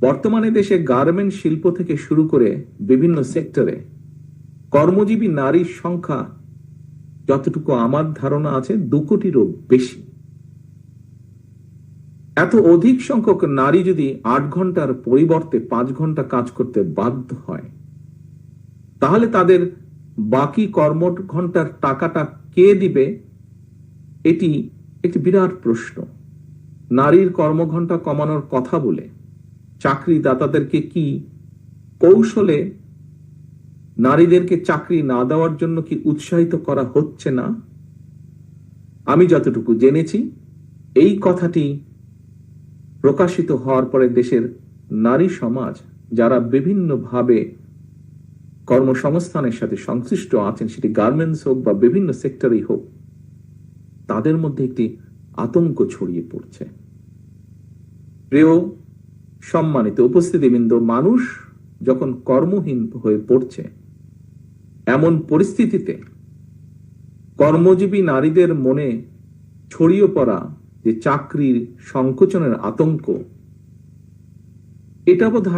বর্তমানে দেশে গার্মেন্ট শিল্প থেকে শুরু করে বিভিন্ন সেক্টরে কর্মজীবী নারীর সংখ্যা যতটুকু আমার ধারণা আছে, দু কোটিরও বেশি। এত অধিক সংখ্যক নারী যদি আট ঘণ্টার পরিবর্তে পাঁচ ঘণ্টা কাজ করতে বাধ্য হয়, তাহলে তাদের বাকি কর্ম ঘণ্টার টাকাটা কে দিবে? এটি একটি বিরাট প্রশ্ন। নারীর কর্মঘণ্টা কমানোর কথা বলে চাকরিদাতাদেরকে কি কৌশলে নারীদেরকে চাকরি না দেওয়ার জন্য কি উৎসাহিত করা হচ্ছে না? আমি যতটুকু জেনেছি, এই কথাটি প্রকাশিত হওয়ার পরে দেশের নারী সমাজ, যারা বিভিন্নভাবে কর্মসংস্থানের সাথে সংশ্লিষ্ট আছেন, সেটি গার্মেন্টস হোক বা বিভিন্ন সেক্টরেই হোক, তাদের মধ্যে একটি আতঙ্ক ছড়িয়ে পড়ছে। প্রিয় সম্মানিত উপস্থিতিবৃন্দ, মানুষ যখন কর্মহীন হয়ে পড়ছে, এমন পরিস্থিতিতে কর্মজীবী নারীদের মনে ছড়িয়ে পড়া যে চাকরির সংকোচনের আতঙ্ক, এটা বোধ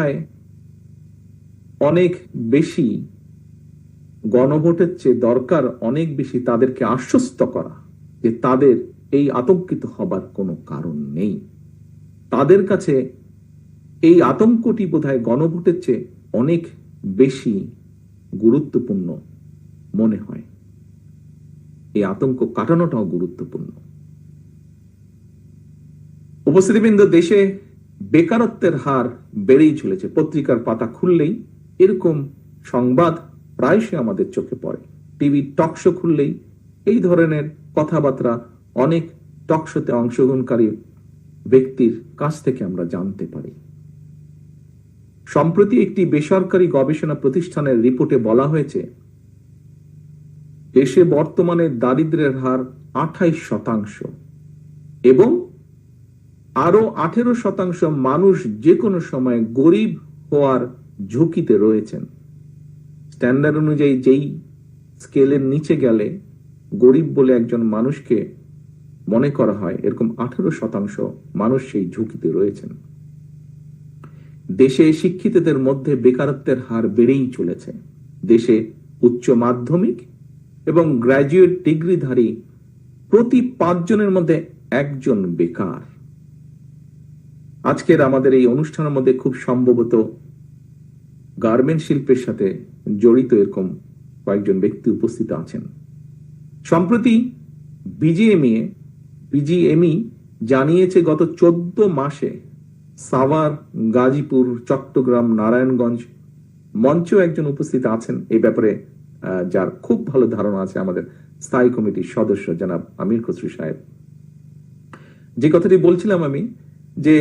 অনেক বেশি গণভোটের চেয়ে দরকার, অনেক বেশি তাদেরকে আশ্বস্ত করা যে তাদের এই আতঙ্কিত হবার কোনো কারণ নেই। তাদের কাছে এই আতঙ্কটি বোধহয় গণভোটের চেয়ে অনেক বেশি গুরুত্বপূর্ণ মনে হয়। এই আতঙ্ক কাটানোটাও গুরুত্বপূর্ণ। উপস্থিতিবৃন্দ, দেশে বেকারত্বের হার বেড়েই চলেছে। পত্রিকার পাতা খুললেই এরকম সংবাদ প্রায়শই আমাদের চোখে পড়ে। টিভি টকশো খুললেই এই ধরনের কথাবার্তা অনেক টকশোতে অংশগ্রহণকারী ব্যক্তির কাছ থেকে আমরা জানতে পারি। সম্প্রতি একটি বেসরকারি গবেষণা প্রতিষ্ঠানের রিপোর্টে বলা হয়েছে, দেশে বর্তমানে দারিদ্রের হার আঠাইশ শতাংশ এবং আরও আঠেরো শতাংশ মানুষ যে কোনো সময় গরিব হওয়ার ঝুঁকিতে রয়েছেন। স্ট্যান্ডার্ড অনুযায়ী যেই স্কেলের নিচে গেলে গরিব বলে একজন মানুষকে মনে করা হয়, এরকম আঠেরো শতাংশ মানুষ সেই ঝুঁকিতে রয়েছেন। দেশে শিক্ষিতদের মধ্যে বেকারত্বের হার বেড়েই চলেছে। দেশে উচ্চ মাধ্যমিক এবং গ্র্যাজুয়েট ডিগ্রিধারী প্রতি পাঁচজনের মধ্যে একজন বেকার। আজকের আমাদের এই অনুষ্ঠানের মধ্যে খুব সম্ভবত গার্মেন্ট শিল্পের সাথে জড়িত এরকম কয়েকজন ব্যক্তি উপস্থিত আছেন। সম্প্রতি বিজিএমইএ বিজিএমই জানিয়েছে, গত চোদ্দ মাসে সাভার, গাজীপুর, চট্টগ্রাম, নারায়ণগঞ্জ মঞ্চ একজন উপস্থিত আছেন। এই ব্যাপারে যার খুব ভালো ধারণা আছে আমাদের স্থায়ী কমিটির সদস্য জনাব আমির খসরু সাহেব। যে কথাটি বলছিলাম আমি, যে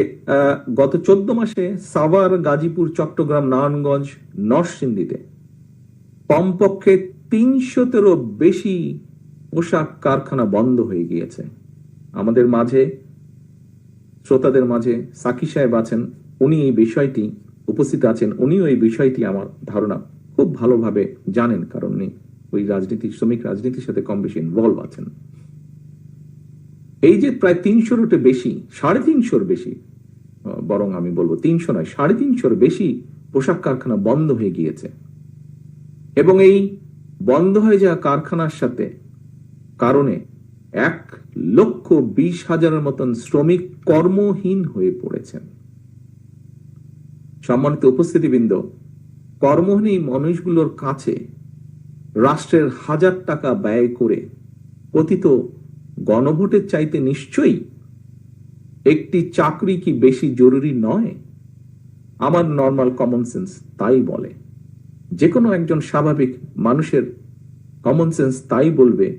গত চোদ্দ মাসে সাভার, গাজীপুর, চট্টগ্রাম, নারায়ণগঞ্জ, নরসিংদীতে কমপক্ষে তিনশোতেরও বেশি পোশাক কারখানা বন্ধ হয়ে গিয়েছে। আমাদের মাঝে শ্রোতাদের মাঝে সাকি সাহেব আছেন, উনি এই বিষয়টি উপস্থিত আছেন, উনিও এই বিষয়টি আমার ধারণা খুব ভালোভাবে জানেন, কারণ উনি ওই রাজনীতি শ্রমিক রাজনীতির সাথে কম বেশি ইনভলভ আছেন। এই যে প্রায় তিনশোর বেশি, সাড়ে তিনশোর বেশি বরং আমি বলব তিনশো নয়, সাড়ে তিনশোর বেশি পোশাক কারখানা বন্ধ হয়ে গিয়েছে। এবং এই বন্ধ হয়ে যাওয়া কারখানার সাথে কারণে এক লক্ষ বিশ হাজারের মতন শ্রমিক কর্মহীন হয়ে পড়েছেন। সম্মানিত উপস্থিতিবৃন্দ, কর্মহীন মানুষগুলোর কাছে রাষ্ট্রের হাজার টাকা ব্যয় করে কথিত গণভোটের চাইতে নিশ্চয়ই একটি চাকরি কি বেশি জরুরি নয়? আমার নর্মাল কমন সেন্স তাই বলে। যে কোনো একজন স্বাভাবিক মানুষের কমন সেন্স তাই বলবে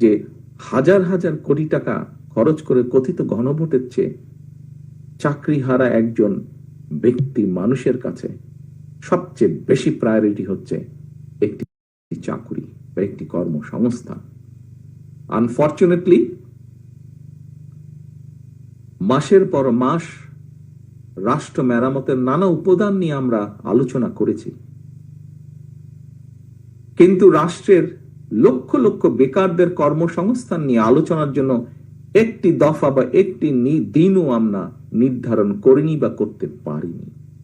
যে হাজার হাজার কোটি টাকা খরচ করে কথিত গণভোটের চেয়ে চাকরি হারা একজন ব্যক্তি মানুষের কাছে সবচেয়ে বেশি প্রায়োরিটি হচ্ছে একটি চাকরি বা একটি কর্মসংস্থান। আনফর্চুনেটলি মাসের পর মাস রাষ্ট্র মেরামতের নানা উপাদান নিয়ে আমরা আলোচনা করেছি। কিন্তু রাষ্ট্রের লক্ষ লক্ষ বেকারদের কর্মসংস্থান নিয়ে আলোচনার জন্য একটি দফা বা একটি দিনও আমরা নির্ধারণ করিনি বা করতে পারিনি।